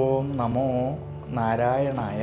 ഓം നമോ നാരായണായ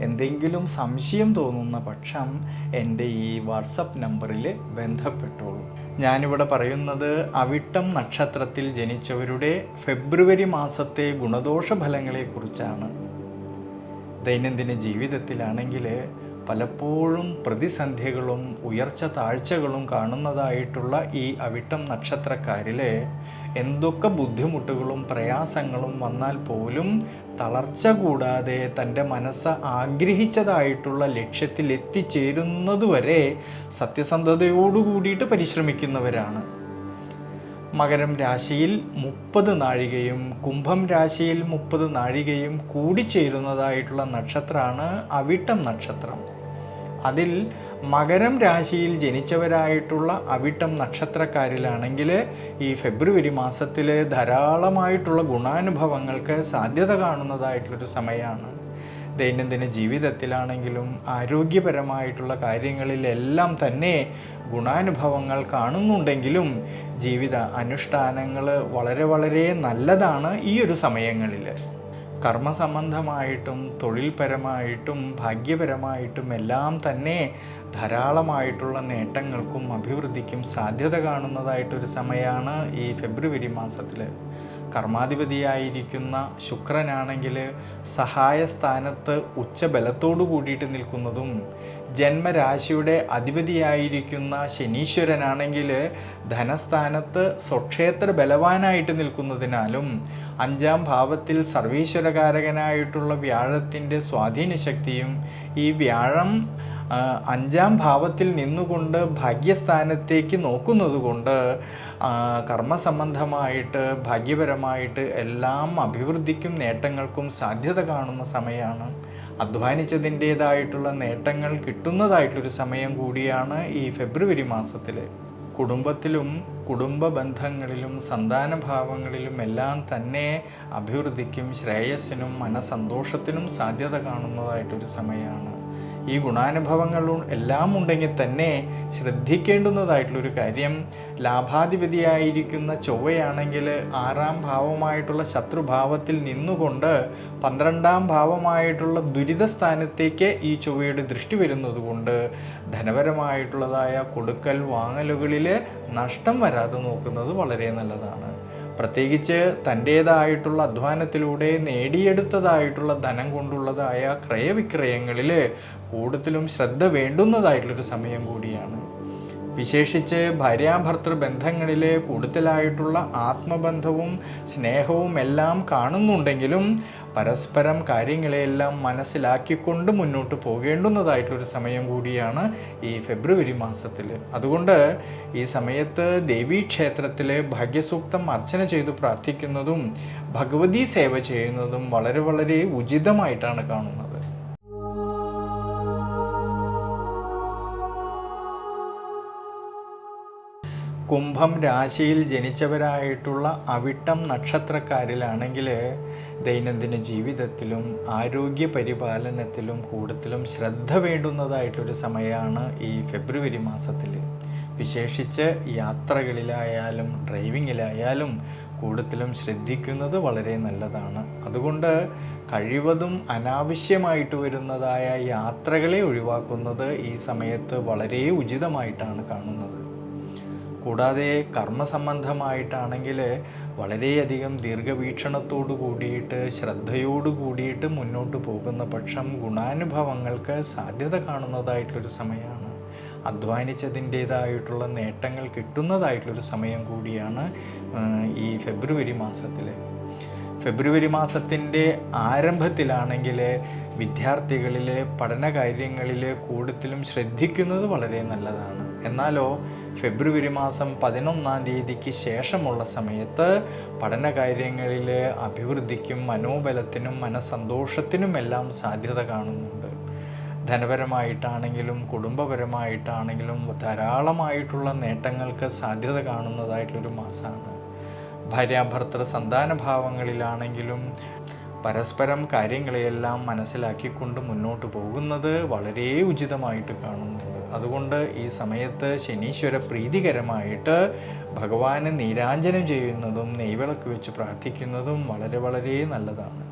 എന്തെങ്കിലും സംശയം തോന്നുന്ന പക്ഷം എന്റെ ഈ വാട്സപ്പ് നമ്പറിൽ ബന്ധപ്പെട്ടോളൂ. ഞാനിവിടെ പറയുന്നത് അവിട്ടം നക്ഷത്രത്തിൽ ജനിച്ചവരുടെ ഫെബ്രുവരി മാസത്തെ ഗുണദോഷ ഫലങ്ങളെക്കുറിച്ചാണ് ദൈനംദിന ജീവിതത്തിലാണെങ്കിൽ പലപ്പോഴും പ്രതിസന്ധികളും ഉയർച്ച താഴ്ചകളും കാണുന്നതായിട്ടുള്ള ഈ അവിട്ടം നക്ഷത്രക്കാരിലെ എന്തൊക്കെ ബുദ്ധിമുട്ടുകളും പ്രയാസങ്ങളും വന്നാൽ പോലും തളർച്ച കൂടാതെ തന്റെ മനസ്സ് ആഗ്രഹിച്ചതായിട്ടുള്ള ലക്ഷ്യത്തിൽ എത്തിച്ചേരുന്നതുവരെ സത്യസന്ധതയോടു കൂടിയിട്ട് പരിശ്രമിക്കുന്നവരാണ്. മകരം രാശിയിൽ മുപ്പത് നാഴികയും കുംഭം രാശിയിൽ മുപ്പത് നാഴികയും കൂടിച്ചേരുന്നതായിട്ടുള്ള നക്ഷത്രമാണ് അവിട്ടം നക്ഷത്രം. അതിൽ മകരം രാശിയിൽ ജനിച്ചവരായിട്ടുള്ള അവിട്ടം നക്ഷത്രക്കാരിലാണെങ്കിൽ ഈ ഫെബ്രുവരി മാസത്തിൽ ധാരാളമായിട്ടുള്ള ഗുണാനുഭവങ്ങൾക്ക് സാധ്യത കാണുന്നതായിട്ടുള്ളൊരു സമയമാണ്. ദൈനംദിന ജീവിതത്തിലാണെങ്കിലും ആരോഗ്യപരമായിട്ടുള്ള കാര്യങ്ങളിലെല്ലാം തന്നെ ഗുണാനുഭവങ്ങൾ കാണുന്നുണ്ടെങ്കിലും ജീവിത അനുഷ്ഠാനങ്ങൾ വളരെ വളരെ നല്ലതാണ് ഈ ഒരു സമയങ്ങളിൽ. കർമ്മസംബന്ധമായിട്ടും തൊഴിൽപരമായിട്ടും ഭാഗ്യപരമായിട്ടും എല്ലാം തന്നെ ധാരാളമായിട്ടുള്ള നേട്ടങ്ങൾക്കും അഭിവൃദ്ധിക്കും സാധ്യത കാണുന്നതായിട്ടൊരു സമയമാണ് ഈ ഫെബ്രുവരി മാസത്തിൽ കർമാധിപതിയായിരിക്കുന്ന ശുക്രനാണെങ്കിൽ സഹായ സ്ഥാനത്ത് ഉച്ചബലത്തോടു കൂടിയിട്ട് നിൽക്കുന്നതും ജന്മരാശിയുടെ അധിപതിയായിരിക്കുന്ന ശനീശ്വരനാണെങ്കിൽ ധനസ്ഥാനത്ത് സ്വക്ഷേത്ര ബലവാനായിട്ട് നിൽക്കുന്നതിനാലും അഞ്ചാം ഭാവത്തിൽ സർവീശ്വരകാരകനായിട്ടുള്ള വ്യാഴത്തിന്റെ സ്വാധീന ശക്തിയും ഈ വ്യാഴം അഞ്ചാം ഭാവത്തിൽ നിന്നുകൊണ്ട് ഭാഗ്യസ്ഥാനത്തേക്ക് നോക്കുന്നത് കൊണ്ട് കർമ്മസംബന്ധമായിട്ട് ഭാഗ്യപരമായിട്ട് എല്ലാം അഭിവൃദ്ധിക്കും നേട്ടങ്ങൾക്കും സാധ്യത കാണുന്ന സമയമാണ്. അധ്വാനിച്ചതിന്റേതായിട്ടുള്ള നേട്ടങ്ങൾ കിട്ടുന്നതായിട്ടൊരു സമയം കൂടിയാണ് ഈ ഫെബ്രുവരി മാസത്തിൽ കുടുംബത്തിലും കുടുംബ ബന്ധങ്ങളിലും സന്താനഭാവങ്ങളിലും എല്ലാം തന്നെ അഭിവൃദ്ധിക്കും ശ്രേയസ്സിനും മനസന്തോഷത്തിനും സാധ്യത കാണുന്നതായിട്ടൊരു സമയമാണ് ഈ ഗുണാനുഭവങ്ങളും എല്ലാം ഉണ്ടെങ്കിൽ തന്നെ ശ്രദ്ധിക്കേണ്ടുന്നതായിട്ടുള്ളൊരു കാര്യം ലാഭാധിപതിയായിരിക്കുന്ന ചൊവ്വയാണെങ്കിൽ ആറാം ഭാവമായിട്ടുള്ള ശത്രുഭാവത്തിൽ നിന്നുകൊണ്ട് പന്ത്രണ്ടാം ഭാവമായിട്ടുള്ള ദുരിത സ്ഥാനത്തേക്ക് ഈ ചൊവ്വയുടെ ദൃഷ്ടി വരുന്നതുകൊണ്ട് ധനപരമായിട്ടുള്ളതായ കൊടുക്കൽ വാങ്ങലുകളിൽ നഷ്ടം വരാതെ നോക്കുന്നത് വളരെ നല്ലതാണ്. പ്രത്യേകിച്ച് തന്റേതായിട്ടുള്ള അധ്വാനത്തിലൂടെ നേടിയെടുത്തതായിട്ടുള്ള ധനം കൊണ്ടുള്ളതായ ക്രയവിക്രയങ്ങളിൽ കൂടുതലും ശ്രദ്ധ വേണ്ടുന്നതായിട്ടുള്ളൊരു സമയം കൂടിയാണ്. വിശേഷിച്ച് ഭാര്യാഭർത്തൃ ബന്ധങ്ങളിലെ കൂടുതലായിട്ടുള്ള ആത്മബന്ധവും സ്നേഹവും എല്ലാം കാണുന്നുണ്ടെങ്കിലും പരസ്പരം കാര്യങ്ങളെല്ലാം മനസ്സിലാക്കിക്കൊണ്ട് മുന്നോട്ട് പോകേണ്ടുന്നതായിട്ടൊരു സമയം കൂടിയാണ് ഈ ഫെബ്രുവരി മാസത്തിൽ അതുകൊണ്ട് ഈ സമയത്ത് ദേവീക്ഷേത്രത്തിൽ ഭാഗ്യസൂക്തം അർച്ചന ചെയ്തു പ്രാർത്ഥിക്കുന്നതും ഭഗവതി സേവ ചെയ്യുന്നതും വളരെ വളരെ ഉചിതമായിട്ടാണ് കാണുന്നത്. കുംഭം രാശിയിൽ ജനിച്ചവരായിട്ടുള്ള അവിട്ടം നക്ഷത്രക്കാരിലാണെങ്കിൽ ദൈനംദിന ജീവിതത്തിലും ആരോഗ്യ പരിപാലനത്തിലും കൂടുതലും ശ്രദ്ധ വേണ്ടുന്നതായിട്ടൊരു സമയമാണ് ഈ ഫെബ്രുവരി മാസത്തിൽ വിശേഷിച്ച് യാത്രകളിലായാലും ഡ്രൈവിങ്ങിലായാലും കൂടുതലും ശ്രദ്ധിക്കുന്നത് വളരെ നല്ലതാണ്. അതുകൊണ്ട് കഴിവതും അനാവശ്യമായിട്ട് വരുന്നതായ യാത്രകളെ ഒഴിവാക്കുന്നത് ഈ സമയത്ത് വളരെ ഉചിതമായിട്ടാണ് കാണുന്നത്. കൂടാതെ കർമ്മസംബന്ധമായിട്ടാണെങ്കിൽ വളരെയധികം ദീർഘവീക്ഷണത്തോടു കൂടിയിട്ട് ശ്രദ്ധയോടു കൂടിയിട്ട് മുന്നോട്ട് പോകുന്ന പക്ഷം ഗുണാനുഭവങ്ങൾക്ക് സാധ്യത കാണുന്നതായിട്ടൊരു സമയമാണ് അധ്വാനിച്ചതിന്റേതായിട്ടുള്ള നേട്ടങ്ങൾ കിട്ടുന്നതായിട്ടുള്ളൊരു സമയം കൂടിയാണ് ഈ ഫെബ്രുവരി മാസത്തിൽ ഫെബ്രുവരി മാസത്തിന്റെ ആരംഭത്തിലാണെങ്കിൽ വിദ്യാർത്ഥികളിൽ പഠന കാര്യങ്ങളിൽ കൂടുതലും ശ്രദ്ധിക്കുന്നത് വളരെ നല്ലതാണ്. എന്നാലോ ഫെബ്രുവരി മാസം പതിനൊന്നാം തീയതിക്ക് ശേഷമുള്ള സമയത്ത് പഠനകാര്യങ്ങളിൽ അഭിവൃദ്ധിക്കും മനോബലത്തിനും മനസന്തോഷത്തിനുമെല്ലാം സാധ്യത കാണുന്നുണ്ട്. ധനപരമായിട്ടാണെങ്കിലും കുടുംബപരമായിട്ടാണെങ്കിലും ധാരാളമായിട്ടുള്ള നേട്ടങ്ങൾക്ക് സാധ്യത കാണുന്നതായിട്ടുള്ളൊരു മാസമാണ് ഭാര്യാഭർത്തൃ സന്താന ഭാവങ്ങളിലാണെങ്കിലും പരസ്പരം കാര്യങ്ങളെയെല്ലാം മനസ്സിലാക്കിക്കൊണ്ട് മുന്നോട്ട് പോകുന്നത് വളരെ ഉചിതമായിട്ട് കാണുന്നുണ്ട്. അതുകൊണ്ട് ഈ സമയത്ത് ശനീശ്വര പ്രീതികരമായിട്ട് ഭഗവാന് നീരാഞ്ജനം ചെയ്യുന്നതും നെയ്വിളക്ക് വെച്ച് പ്രാർത്ഥിക്കുന്നതും വളരെ വളരെ നല്ലതാണ്.